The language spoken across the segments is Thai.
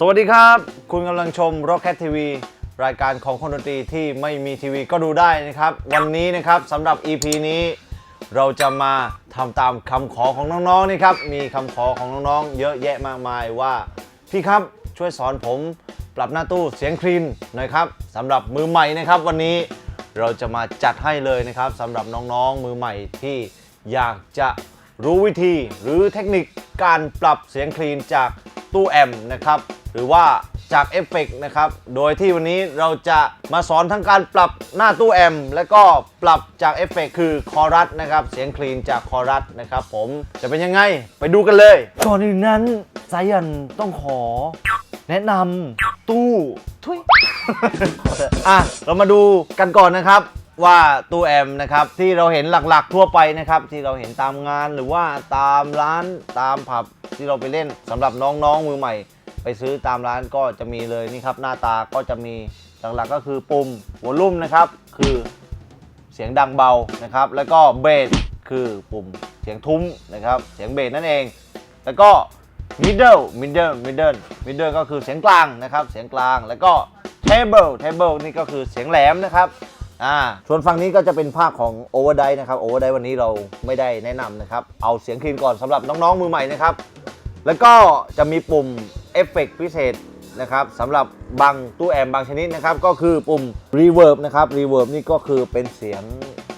สวัสดีครับ คุณกำลังชม Rocket TV รายการของคนดนตรีที่ไม่มีทีวีก็ดูได้นะครับ วันนี้นะครับสำหรับ EP นี้ เราจะมาทำตามคำขอของน้องๆนี่ครับ มีคำขอของน้องๆ เยอะแยะมากมายว่า พี่ครับช่วยสอนผมปรับหน้าตู้เสียงคลีนหน่อยครับสำหรับมือใหม่นะครับ วันนี้เราจะมาจัดให้เลยนะครับสำหรับน้องๆมือใหม่ที่อยากจะ รู้วิธีหรือเทคนิคการปรับเสียงคลีนจากตู้แอมป์นะครับหรือว่าจากเอฟเฟกต์นะครับ โดยที่วันนี้เราจะมาสอนทั้งการปรับหน้าตู้แอมป์และก็ปรับจากเอฟเฟกต์คือคอรัสนะครับ เสียงคลีนจากคอรัสนะครับผมจะเป็นยังไงไปดูกันเลย ก่อนอื่นนั้นสายันต้องขอ แนะนำตู้ทุย อะ เรามาดูกันก่อนนะครับ ว่าตู้แอมนะครับที่เราเห็นหลักๆ ทั่วไปนะครับ ที่เราเห็นตามงานหรือว่าตามร้านตามผับที่เราไปเล่นสำหรับน้องๆมือใหม่ ไปซื้อตามร้านก็จะมีเลยนี่ครับ หน้าตาก็จะมีหลักๆก็คือปุ่มวอลลุ่มนะครับ คือเสียงดังเบานะครับ แล้วก็เบสคือปุ่มเสียงทุ้มนะครับ เสียงเบสนั่นเอง แล้วก็ middle middle middle middle ก็คือเสียงกลางนะครับ เสียงกลางแล้วก็ table table นี่ก็คือเสียงแหลมนะครับ อ่าส่วนฝั่งนี้ก็จะเป็นภาคของ overdrive นะครับ overdrive วันนี้เราไม่ได้แนะนำนะครับ เอาเสียงคลีนก่อนสำหรับน้องๆมือใหม่นะครับ แล้วก็จะมีปุ่มเอฟเฟกต์พิเศษนะครับสำหรับบางตู้แอมบางชนิดนะครับ ก็คือปุ่ม Reverb นะครับ Reverb นี่ก็คือเป็นเสียง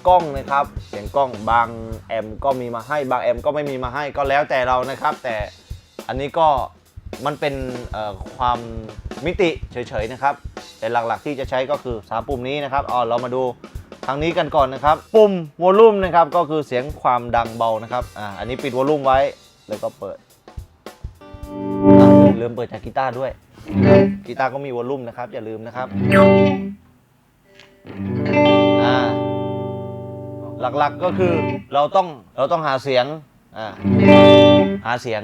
กล้องนะครับ เสียงกล้องบางแอมก็มีมาให้บางแอมก็ไม่มีมาให้ก็แล้วแต่เรานะครับ แต่อันนี้ก็มันเป็นความ มิติเฉยๆนะครับ แต่หลักๆที่จะใช้ก็คือ 3 ปุ่มนี้นะครับอ๋อเรามาดูทางนี้กันก่อนนะครับ ปุ่มวอลลุ่มนะครับก็คือเสียงความดังเบานะครับอ่าอันนี้ปิดวอลลุ่มไว้แล้วก็เปิดอะลืมเปิดจากกีตาร์ด้วย กีตาร์ก็มีวอลลุ่มนะครับ อย่าลืมนะครับอ่าหลักๆก็คือเราต้องเราต้องหาเสียงอ่าหาเสียง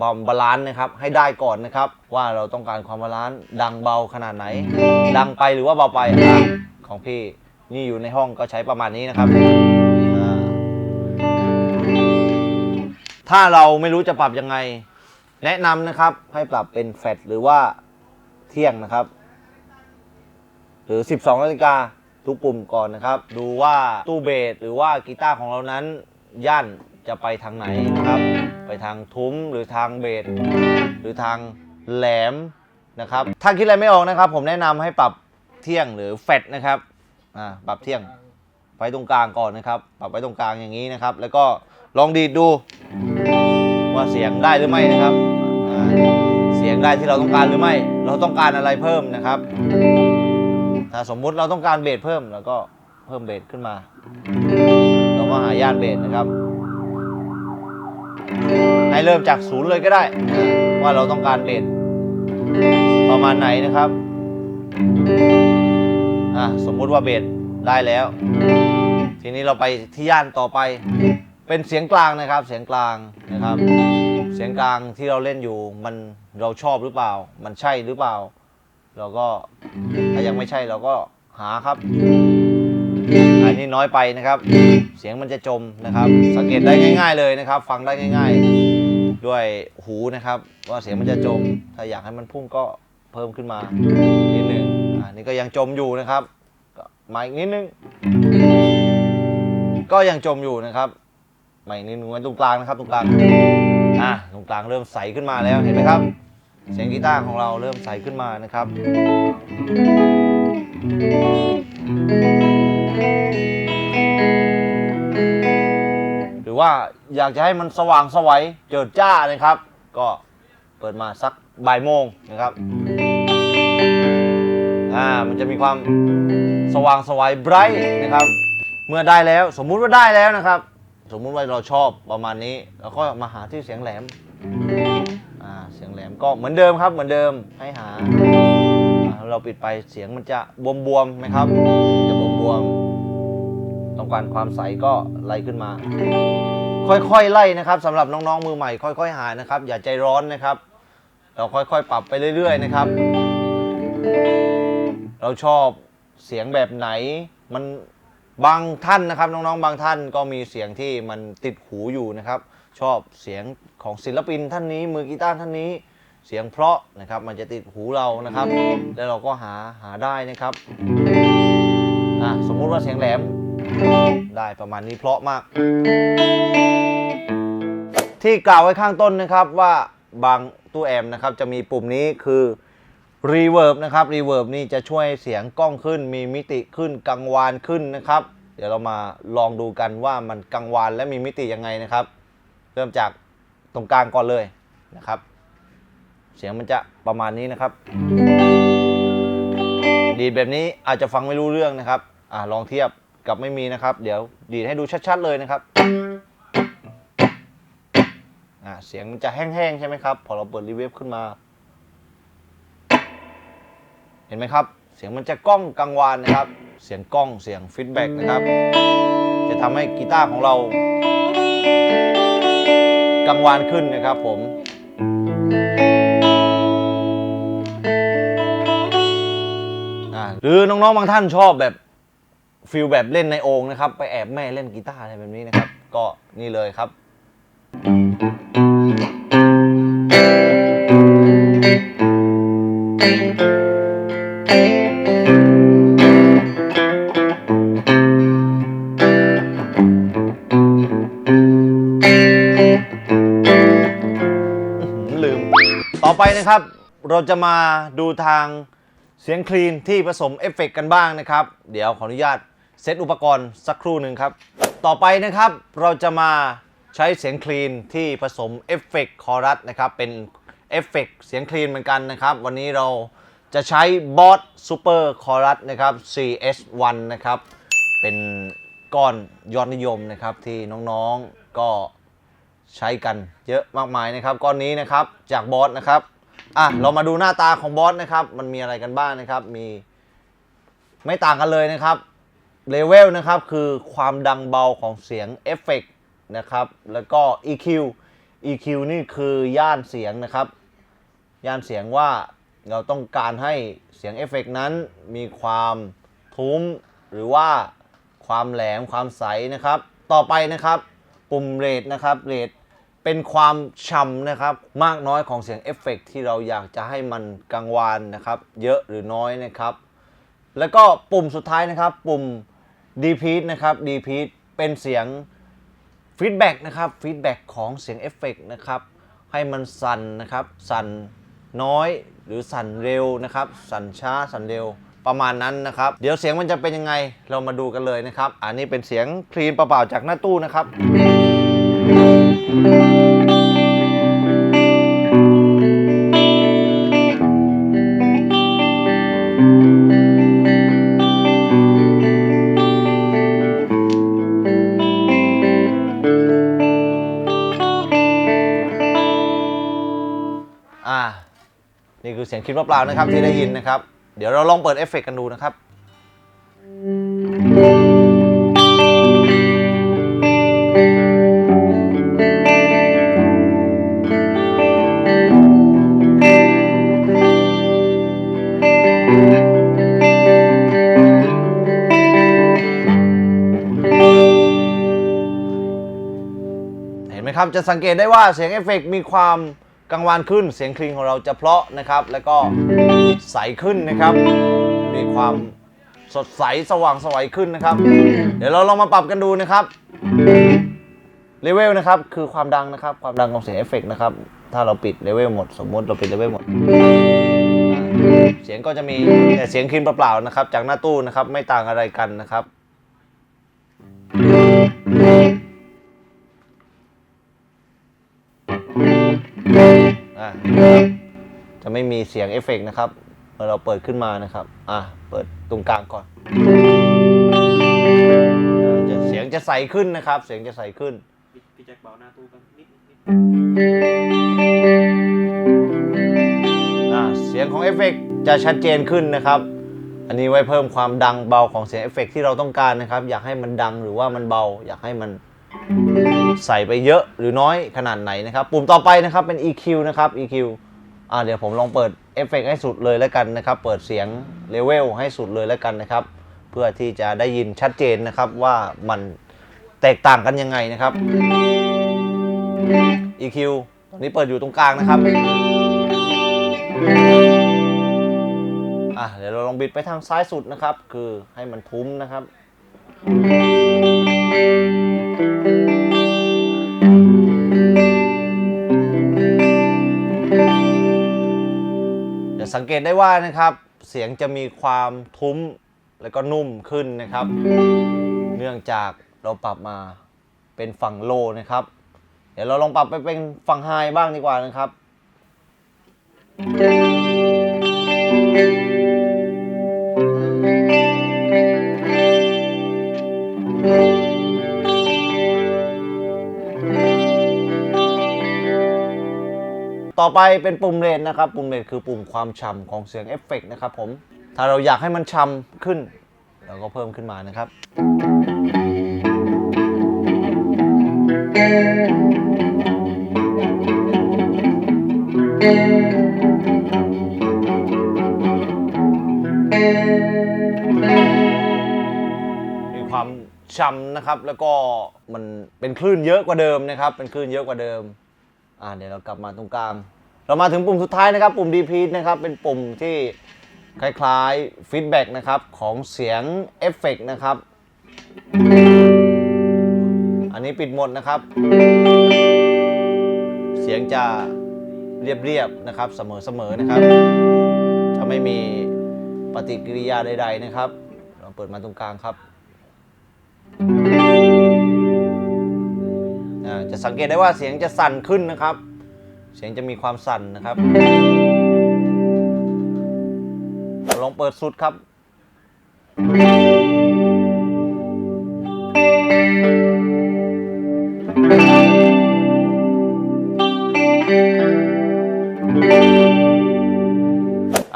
บอมบาลานซ์นะครับให้ได้ก่อนนะครับ ว่าเราต้องการความบาลานซ์ดังเบาขนาดไหน ดังไปหรือว่าเบาไปอของพี่นี่อยู่ในห้องก็ใช้ประมาณนี้นะครับ ถ้าเราไม่รู้จะปรับยังไง แนะนำนะครับให้ปรับเป็นแฟตหรือว่าเที่ยงนะครับ หรือ 12นาฬิกาทุกปุ่มก่อนนะครับ ดูว่าตู้เบสหรือว่ากีตาร์ของเรานั้นย่าน จะไปทางไหนนะครับ ไปทางทุ้มหรือทางเบสหรือทางแหลมนะครับ ถ้าคิดอะไรไม่ออกนะครับ ผมแนะนำให้ปรับเที่ยงหรือแฟลตนะครับอ่าปรับเที่ยงไว้ตรงกลางก่อนนะครับ ปรับไว้ตรงกลางอย่างนี้นะครับ แล้วก็ลองดีดดูว่าเสียงได้หรือไม่นะครับอ่าเสียงได้ที่เราต้องการหรือไม่ เราต้องการอะไรเพิ่มนะครับ ถ้าสมมุติเราต้องการเบสเพิ่มเราก็เพิ่มเบสขึ้นมา เราก็หาย่านเบสนะครับ ให้เริ่มจากศูนย์เลยก็ได้ ว่าเราต้องการเบสประมาณไหนนะครับอะสมมุติว่าเบสได้แล้ว ทีนี้เราไปที่ย่านต่อไป เป็นเสียงกลางนะครับ เสียงกลางนะครับ เสียงกลางที่เราเล่นอยู่มันเราชอบหรือเปล่า มันใช่หรือเปล่า เราก็ถ้ายังไม่ใช่เราก็หาครับ อันนี้น้อยไปนะครับ เสียงมันจะจมนะครับ สังเกตได้ง่าย ๆเลยนะครับ ฟังได้ง่าย ๆ ด้วยหูนะครับ ว่าเสียงมันจะจม ถ้าอยากให้มันพุ่งก็เพิ่มขึ้นมานิดนึงอันนี้ก็ยังจมอยู่นะครับมาอีกนิดนึง ก็ยังจมอยู่นะครับใหม่นิดนึงไว้ตรงกลางนะครับตรงกลางอะตรงกลางเริ่มใสขึ้นมาแล้วเห็นไหมครับ เสียงกีตาร์ของเราเริ่มใสขึ้นมานะครับ รือว่าอยากจะให้มันสว่างสวัยเจิดจ้านะครับ ก็เปิดมาสักบ่ายโมงนะครับอ่ามันจะมีความสว่างสวัยไบรท์นะครับ เมื่อได้แล้วสมมุติว่าได้แล้วนะครับ สมมุติว่าเราชอบประมาณนี้เราก็มาหาที่เสียงแหลมอ่าเสียงแหลมก็เหมือนเดิมครับเหมือนเดิมให้หาอ่าเราปิดไปเสียงมันจะบวมๆไหมครับ จะบวมๆ ต้องการความใสก็ไล่ขึ้นมา ค่อยๆไล่นะครับสำหรับน้องๆมือใหม่ ค่อย ๆ หานะครับ อย่าใจร้อนนะครับ เราค่อยๆปรับไปเรื่อย ๆ นะครับ เราชอบเสียงแบบไหนมันบางท่านนะครับน้องๆ บางท่านก็มีเสียงที่มันติดหูอยู่นะครับ ชอบเสียงของศิลปินท่านนี้ มือกีตาร์ท่านนี้ เสียงเพราะนะครับ มันจะติดหูเรานะครับ แล้วเราก็หาหาได้นะครับอะสมมุติว่าเสียงแหลม ได้ประมาณนี้เพราะมาก ที่กล่าวไว้ข้างต้นนะครับว่าบางตู้แอมนะครับจะมีปุ่มนี้คือ Reverb นะครับ Reverb นี่จะช่วยเสียงกล้องขึ้น มีมิติขึ้นกังวานขึ้นนะครับ เดี๋ยวเรามาลองดูกันว่ามันกังวานและมีมิติยังไงนะครับ เริ่มจากตรงกลางก่อนเลยนะครับ เสียงมันจะประมาณนี้นะครับ ดีดแบบนี้อาจจะฟังไม่รู้เรื่องนะครับอ่าลองเทียบ กับไม่มีนะครับ เดี๋ยวดีดให้ดูชัดๆเลยนะครับอ่าเสียงมันจะแห้งๆใช่ไหมครับ พอเราเปิดรีเวฟขึ้นมา เห็นไหมครับ เสียงมันจะก้องกังวานนะครับ เสียงกล้องเสียงฟีดแบ็กนะครับ จะทำให้กีตาร์ของเรากังวานขึ้นนะครับผมอ่าหรือน้องๆบางท่านชอบแบบ ฟิลแบบเล่นในโองนะครับ ไปแอบแม่เล่นกีตาร์อะไรแบบนี้นะครับ ก็นี่เลยครับ ลืม ต่อไปนะครับ เราจะมาดูทางเสียงคลีนที่ผสมเอฟเฟกต์กันบ้างนะครับ เดี๋ยวขออนุญาต เซตอุปกรณ์สักครู่หนึ่งครับ ต่อไปนะครับเราจะมาใช้เสียงคลีนที่ผสมเอฟเฟกต์คอรัสนะครับ เป็นเอฟเฟกต์เสียงคลีนเหมือนกันนะครับ วันนี้เราจะใช้บอสซูเปอร์คอรัสนะครับ CS1 นะครับ เป็นก้อนยอดนิยมนะครับที่น้องๆก็ใช้กันเยอะมากมายนะครับก้อนนี้นะครับจากบอสนะครับอะเรามาดูหน้าตาของบอสนะครับ มันมีอะไรกันบ้างนะครับ มีไม่ต่างกันเลยนะครับ เลเวลนะครับคือความดังเบาของเสียงเอฟเฟกต์นะครับ แล้วก็ EQ EQ นี่คือย่านเสียงนะครับ ย่านเสียงว่าเราต้องการให้เสียงเอฟเฟกต์นั้นมีความทุ้มหรือว่าความแหลมความใสนะครับ ต่อไปนะครับ ปุ่มเรทนะครับเรทเป็นความฉ่ำนะครับมากน้อยของเสียงเอฟเฟกต์ที่เราอยากจะให้มันกังวานนะครับ เยอะหรือน้อยนะครับ แล้วก็ปุ่มสุดท้ายนะครับ ปุ่ม ดีพีทนะครับดีพีทเป็นเสียงฟีดแบ็กนะครับฟีดแบ็กของเสียงเอฟเฟกต์นะครับให้มันสั่นนะครับสั่นน้อยหรือสั่นเร็วนะครับสั่นช้าสั่นเร็วประมาณนั้นนะครับ เดี๋ยวเสียงมันจะเป็นยังไงเรามาดูกันเลยนะครับ อันนี้เป็นเสียงคลีนเปล่าๆจากหน้าตู้นะครับ นี่คือเสียงคลิปเปล่าๆนะครับที่ได้ยินนะครับ เดี๋ยวเราลองเปิดเอฟเฟกต์กันดูนะครับ เห็นไหมครับ จะสังเกตได้ว่าเสียงเอฟเฟกต์มีความ กังวานขึ้นเสียงคลิงของเราจะเพราะนะครับ แล้วก็ใสขึ้นนะครับ มีความสดใสสว่างสวัยขึ้นนะครับ เดี๋ยวเราลองมาปรับกันดูนะครับเลเวลนะครับคือความดังนะครับ ความดังของเสียงเอฟเฟกต์นะครับ ถ้าเราปิดเลเวลหมด สมมติเราปิดเลเวลหมด เสียงก็จะมีแต่เสียงคลีนเปล่าๆนะครับ จากหน้าตู้นะครับไม่ต่างอะไรกันนะครับ ไม่มีเสียงเอฟเฟกต์นะครับเมื่อเราเปิดขึ้นมานะครับ อะ เปิดตรงกลางก่อนจะเสียงจะใสขึ้นนะครับ เสียงจะใสขึ้นพี่แจ็คเบาหน้าตู้กันนิดนิดอ่าเสียงของเอฟเฟกต์จะชัดเจนขึ้นนะครับ อันนี้ไว้เพิ่มความดังเบาของเสียงเอฟเฟกต์ที่เราต้องการนะครับ อยากให้มันดังหรือว่ามันเบา อยากให้มันใส่ไปเยอะหรือน้อยขนาดไหนนะครับ ปุ่มต่อไปนะครับเป็น EQ นะครับ EQ อ่าเดี๋ยวผมลองเปิดเอฟเฟกต์ให้สุดเลยแล้วกันนะครับ เปิดเสียงเลเวลให้สุดเลยแล้วกันนะครับ เพื่อที่จะได้ยินชัดเจนนะครับว่ามันแตกต่างกันยังไงนะครับ EQ ตอนนี้เปิดอยู่ตรงกลางนะครับอะเดี๋ยวเราลองบิดไปทางซ้ายสุดนะครับ คือให้มันทุ้มนะครับ สังเกตได้ว่านะครับ เสียงจะมีความทุ้มแล้วก็นุ่มขึ้นนะครับ เนื่องจากเราปรับมาเป็นฝั่งโลนะครับ เดี๋ยวเราลองปรับไปเป็นฝั่งไฮบ้างดีกว่านะครับ ต่อไปเป็นปุ่มเรนนะครับ ปุ่มเรนคือปุ่มความฉ่ำของเสียงเอฟเฟกต์นะครับผม ถ้าเราอยากให้มันฉ่ำขึ้น เราก็เพิ่มขึ้นมานะครับ มีความช่ำนะครับ แล้วก็มันเป็นคลื่นเยอะกว่าเดิมนะครับ เป็นคลื่นเยอะกว่าเดิม อ่าเดี๋ยวเรากลับมาตรงกลาง เรามาถึงปุ่มสุดท้ายนะครับ ปุ่ม DP นะครับ เป็นปุ่มที่คล้ายๆฟีดแบ็กนะครับ ของเสียงเอฟเฟกต์นะครับ อันนี้ปิดหมดนะครับ เสียงจะเรียบๆนะครับ เสมอๆนะครับ จะไม่มีปฏิกิริยาใด ๆนะครับ เราเปิดมาตรงกลางครับ จะสังเกตได้ว่าเสียงจะสั่นขึ้นนะครับ เสียงจะมีความสั่นนะครับเราลองเปิดสุดครับ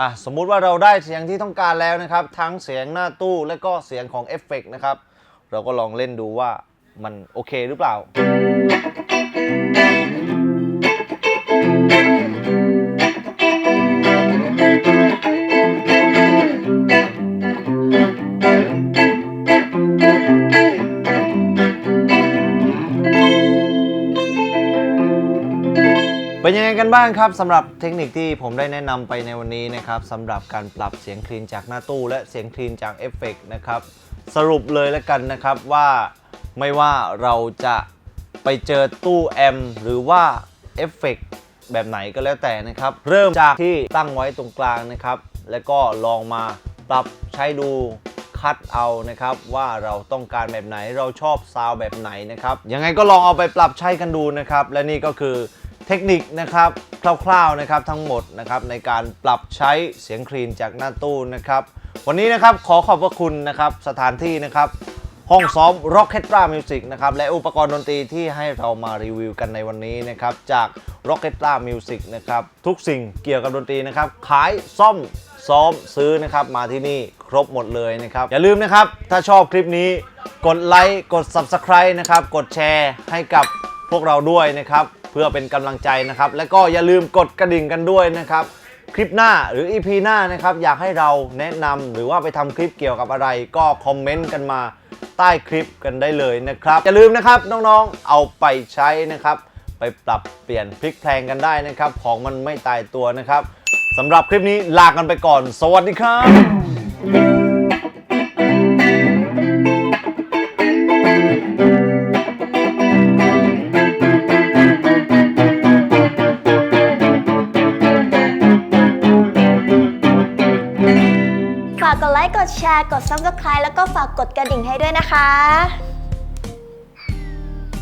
อะสมมุติว่าเราได้เสียงที่ต้องการแล้วนะครับ ทั้งเสียงหน้าตู้และก็เสียงของเอฟเฟกต์นะครับ เราก็ลองเล่นดูว่า มันโอเคหรือเปล่า เป็นยังไงกันบ้างครับสำหรับเทคนิคที่ผมได้แนะนำไปในวันนี้นะครับสำหรับการปรับเสียงคลีนจากหน้าตู้และเสียงคลีนจากเอฟเฟกต์นะครับสรุปเลยแล้วกันนะครับว่า ไม่ว่าเราจะไปเจอตู้แอมหรือว่าเอฟเฟกต์แบบไหนก็แล้วแต่นะครับ เริ่มจากที่ตั้งไว้ตรงกลางนะครับ แล้วก็ลองมาปรับใช้ดูคัดเอานะครับ ว่าเราต้องการแบบไหนเราชอบซาวแบบไหนนะครับ ยังไงก็ลองเอาไปปรับใช้กันดูนะครับ และนี่ก็คือเทคนิคนะครับคร่าวๆนะครับทั้งหมดนะครับในการปรับใช้เสียงคลีนจากหน้าตู้นะครับ วันนี้นะครับขอขอบพระคุณนะครับสถานที่นะครับ ห้องซ้อม Rockettra Music นะครับ และอุปกรณ์ดนตรีที่ให้เรามารีวิวกันในวันนี้นะครับ จาก Rockettra Music นะครับ ทุกสิ่งเกี่ยวกับดนตรีนะครับ ขายซ่อมซ้อมซื้อนะครับ มาที่นี่ครบหมดเลยนะครับ อย่าลืมนะครับ ถ้าชอบคลิปนี้ กดไลค์กด Subscribe นะครับ กดแชร์ให้กับพวกเราด้วยนะครับ เพื่อเป็นกำลังใจนะครับ และก็อย่าลืมกดกระดิ่งกันด้วยนะครับคลิปหน้าหรือ EP หน้านะครับ อยากให้เราแนะนำหรือว่าไปทำคลิปเกี่ยวกับอะไร ก็คอมเมนต์กันมา ใต้คลิปกันได้เลยนะครับ อย่าลืมนะครับน้องๆ เอาไปใช้นะครับ ไปปรับเปลี่ยนพลิกแพลงกันได้นะครับ ของมันไม่ตายตัวนะครับสำหรับคลิปนี้ลากันไปก่อน สวัสดีครับ ร์ กด subscribe แล้วก็ฝากกดกระดิ่งให้ด้วยนะคะ